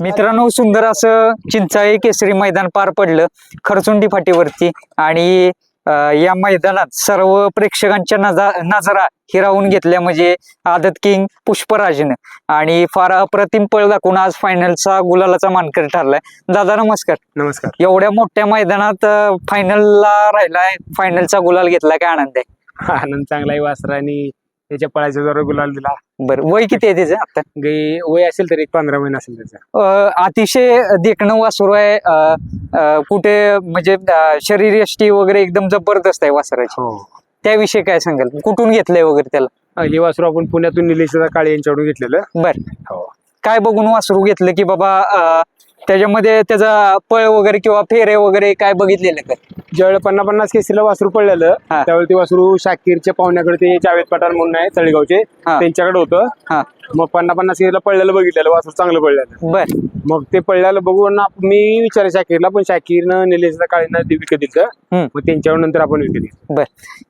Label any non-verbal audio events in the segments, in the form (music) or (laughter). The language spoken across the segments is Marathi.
मित्रांनो सुंदर असं चिंचाळी केसरी मैदान पार पडलं खरचुंडी फाटीवरती आणि या मैदानात सर्व प्रेक्षकांच्या नजा नजरा हिरावून घेतल्या म्हणजे आदत किंग पुष्पराजनं. आणि फार अप्रतिम पळ दाखवून आज फायनलचा गुलालाचा मानकरी ठरलाय. दादा नमस्कार. नमस्कार. एवढ्या मोठ्या मैदानात फायनलला राहिलाय फायनलचा गुलाल घेतला काय आनंद आहे? (laughs) आनंद चांगला आहे वासरा आणि त्याच्या पळाच्या जोरावर गुलाल दिला. बरं वय किती आहे त्याचं आता? वय असेल तर एक पंधरा महिना असेल त्याचा. अ, अतिशय देखणं वासरू आहे अ, अ, कुठे म्हणजे अ, शरीर यष्टी वगैरे एकदम जबरदस्त आहे वासराची. हो. त्याविषयी काय सांगाल? कुठून घेतलंय वगैरे त्याला? हे वासरू आपण पुण्यातून निलेश काळे यांच्याकडून घेतलेलं. बर. हो. काय बघून वासरू घेतलं की बाबा अ, त्याच्यामध्ये त्याचा पळ वगैरे किंवा फेरे वगैरे काय बघितलेलं का? ज्यावेळी पन्नास पन्नास केसीला वासरू पडलेलं हा. त्यावेळी ते वासरू शाकीरच्या पाहुण्याकडे ते जावेद पठाण म्हणून आहे तळेगावचे. हा. त्यांच्याकडे होतं. हा. मग पन्नास पन्नास केसीला पडलेलं बघितलेलं वासरू चांगलं पडलेलं. बर. मग ते पडलेलं बघून आप- मी विचार शाकीरला पण शाकीरनं निलेश काळेनं ते विकत दिलं हम्म. मग त्यांच्यावर नंतर आपण विकत दिलं बर.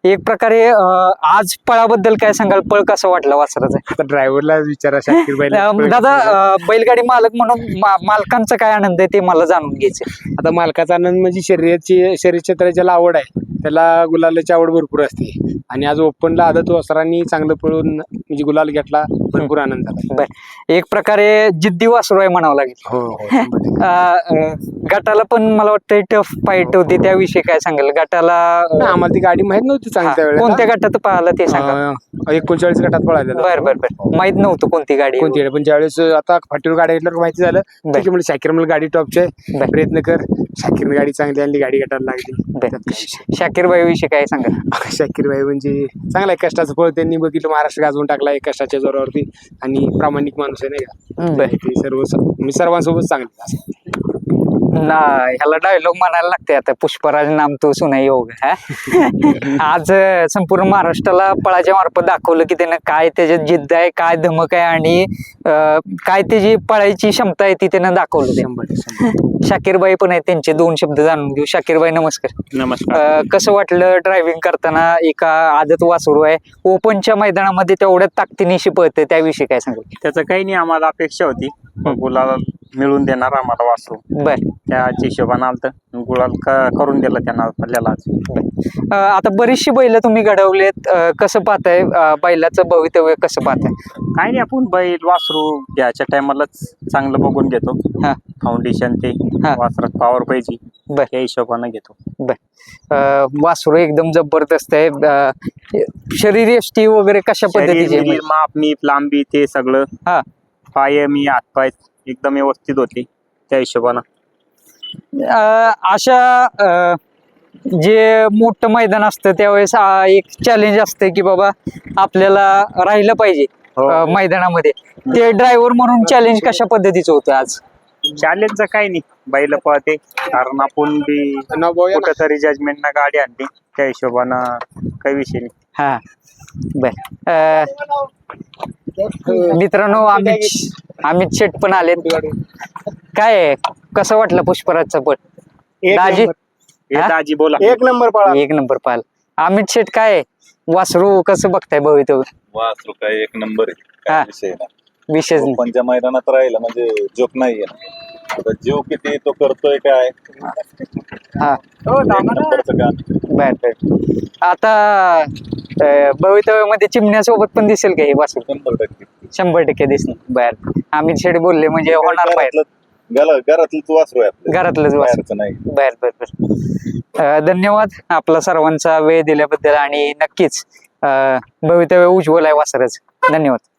एक प्रकारे अ, आज पळाबद्दल काय सांगाल? पळ कसं वाटलं वासराचं? आता ड्रायव्हरला विचारा शाकीर अ, दादा अ, बैलगाडी मालक म्हणून मा- मालकांचा काय आनंद आहे ते मला जाणून घ्यायचं. आता मालकाचा आनंद म्हणजे शर्यतची शर्यत क्षेत्राची ज्याला आवड आहे त्याला गुलालाची आवड भरपूर असते. आणि आज ओपनला आदत वस्त्रांनी चांगलं पळून म्हणजे गुलाल घेतला भरपूर आनंद झाला. बर. एक प्रकारे जिद्दी वासरू आहे म्हणावं लागेल. हो हो शंभर टक्के. (laughs) अ, अ, गटाला पण मला वाटतं टफ फाईट होती. त्याविषयी काय सांगाल? गटाला अ, आम्हाला ती गाडी माहीत नव्हती हा, चांगली त्यावेळेला कोणत्या गटात पाहिलं ते सांगा. एकोणचाळीस गटात पळालेलं. बर बर बर. माहीत नव्हतं कोणती गाडी. आहे. कोणती गाडी पण ज्यावेळेस आता फाटीवर गाडी घेतल्यावर माहिती झालं. ठीक आहे म्हणजे शाकीर मला गाडी टॉपची आहे. बर. प्रयत्न कर. शाकीर गाडी चांगली आणली गाडी गटाला लागली. बर. त्यात विषय? शाकीर भाई विषयी काय सांगा नाही. (laughs) शाकीर भाई म्हणजे चांगला आहे कष्टाचं फळ त्यांनी बघितलं महाराष्ट्र गाजवून आहे कष्टाच्या जोरावरती? आणि प्रामाणिक माणूस आहे नाही का? बर ते सर्व मी सर्वांसोबत चांगले. ना ह्याला डायलॉग म्हणायला लागते आता. पुष्पराज नाम तो सुना योग हा? आज संपूर्ण महाराष्ट्राला पळाच्या मार्फत दाखवलं की त्यानं काय त्याच्यात जिद्द आहे काय धमक आहे आणि काय त्याची पळायची क्षमता आहे ती त्यानं दाखवलं. शाकीरबाई पण आहेत त्यांचे दोन शब्द जाणून घेऊ. शाकीरबाई नमस्कार. नमस्कार. कसं वाटलं ड्रायव्हिंग करताना एका आदत वासरू आहे? ओपनच्या मैदानामध्ये तेवढ्या ताकदीनिशी पळतं त्याविषयी काय सांगू त्याचं काही नाही आम्हाला अपेक्षा होती. गुलाल मिळून देणार आम्हाला वासरू. बर. त्याच्या हिशोबानं आलतं. गुलाल क- करून दिलं त्यांना आपल्याला आज. अ, आता बरीचशी बैल तुम्ही घडवलेत. अ, कसं पाहताय? अ, बैलाचं भवितव्य कसं पाहताय? काही नाही आपण बैल वासरू घ्यायच्या टायमालाच चांगलं बघून घेतो. हा. फाउंडेशन ते हा. वासरात पॉवर पाहिजे. बर. त्या हिशोबानं घेतो. अ, वासरू एकदम जबरदस्त आहे. अ, शरीर यष्टी वगैरे कशा शरीर, पद्धतीचे माप मीप लांबी ते सगळं. हा. पाय मी हातपाय एकदम व्यवस्थित होते त्या हिशोबानं. अ, अशा अ, जे मोठं मैदान असतं त्यावेळेस एक चॅलेंज असतं की बाबा आपल्याला राहिलं पाहिजे हो. अ, मैदानामध्ये. ते ड्रायव्हर म्हणून चॅलेंज कशा पद्धतीचं होतं आज? चॅलेंजचं काही नाही. बैल पळते. कारण आपण बी नाव भाऊ या ना. कुठं तरी जजमेंट ना गाडी आणली. त्या हिशोबानं काही विषय नाही. हा. बर. अ, मित्रांनो अमित अमित शेट पण आलेत काय आहे? कसं वाटलं पुष्पराजचा पण एक दाजी? नंबर. हे हा? दाजी बोला. एक नंबर पळा. एक नंबर पाल. अमित शेट काय आहे? वासरू कसं बघताय भवितव्य वासरू काय एक नंबर आहे. हा. काय विषय नाही विशेष नाही. पंच्या मैदानात राहिलं म्हणजे जोक नाहीये आता जीव किती तो करतोय काय? हा. एक नंबरचं काम बर बर. आता भवितव्यामध्ये चिमण्यासोबत पण दिसेल का हे वासरू? शंभर टक्के. शंभर टक्के दिसणार. बर. अमित शेट बोलले म्हणजे होणार बाहेर. घरातलं घरा- घरातलंच वासरू आहे आपलं. घरातलंच वासरू. बाहेरचं नाही. बर बर बर. अ, धन्यवाद आपला सर्वांचा वेळ दिल्याबद्दल आणि नक्कीच अ, भवितव्य उज्ज्वल आहे वासरच. धन्यवाद.